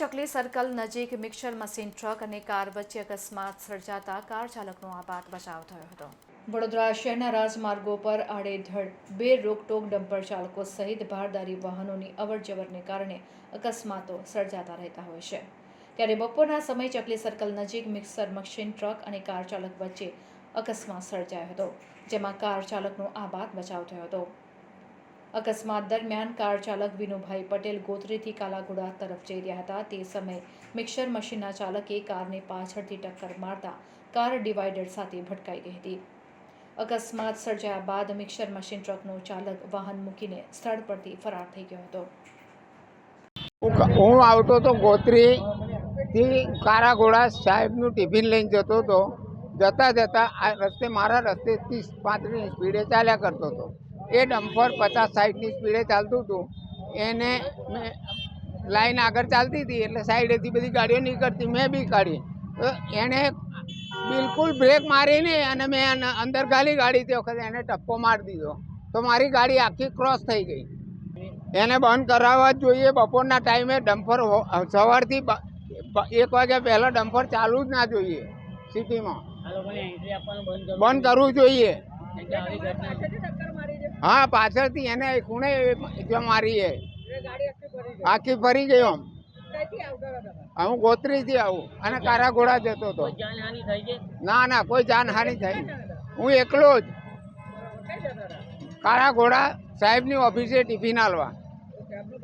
ચકલી સર્કલ નજીક mixer machine truck અને કાર વચ્ચે અકસ્માત સર્જાતા કાર ચાલકનો આપાત બચાવ થયો હતો. વડોદરા શહેરના રાજમાર્ગો પર આડેધડ બે રોકટોક ડમ્પર ચાલકો સહિત ભારદારી વાહનોની અવરજવરને કારણે અકસ્માતો સર્જાતા રહેતા હોય છે. ત્યારે બપોરના સમયે ચકલી સર્કલ નજીક મિક્સર મશીન ટ્રક અને કાર ચાલક વચ્ચે અકસ્માત સર્જાયો હતો, જેમાં કાર ચાલકનો આબાદ બચાવ થયો હતો. અકસ્માત દરમિયાન કાર ચાલક વિનુભાઈ પટેલ ગોત્રીથી કાલાઘોડા તરફ જઈ રહ્યા હતા. તે સમયે મિક્સર મશીનના ચાલકે કારને પાછળથી ટક્કર મારતા કાર ડિવાઈડર સાથે ભટકાઈ ગઈ હતી. અકસ્માત સર્જાયા બાદ મિક્સર મશીન ટ્રકનો ચાલક વાહન મૂકીને સ્થળ પરથી ફરાર થઈ ગયો હતો. હું આવતો હતો ગોત્રીથી કારાઘોડા સાહેબનું ટિફિન લઈને જતો હતો જતાં જતાં આ રસ્તે, મારા રસ્તે ત્રીસ પાંત્રીસ સ્પીડે ચાલ્યા કરતો હતો એ ડમ્ફર પચાસ સાઠની સ્પીડે ચાલતું હતું. એને મેં લાઈન આગળ ચાલતી હતી એટલે સાઈડેથી બધી ગાડીઓ નીકળતી મેં બી કાઢી. તો એણે બિલકુલ બ્રેક મારીને અને મેં અંદર ગાલી ગાડી તે વખતે એને ટપ્પો મારી દીધો. તો મારી ગાડી આખી ક્રોસ થઈ ગઈ. એને બંધ કરાવવા જ જોઈએ. બપોરના ટાઈમે ડમ્ફર સવારથી એક વાગ્યા પહેલાં ડમ્ફર ચાલુ જ ના જોઈએ સિટીમાં. બંધ કરવું જોઈએ. હા પાછળથી એને ખૂણે જો મારી આખી ફરી ગયો આમ. હું ગોત્રીથી આવું અને કારા ઘોડા જતો હતો. ના ના કોઈ જાનહાનિ થઈ હું એકલો જ. કારા ઘોડા સાહેબની ઓફિસે ટિફિન આલવા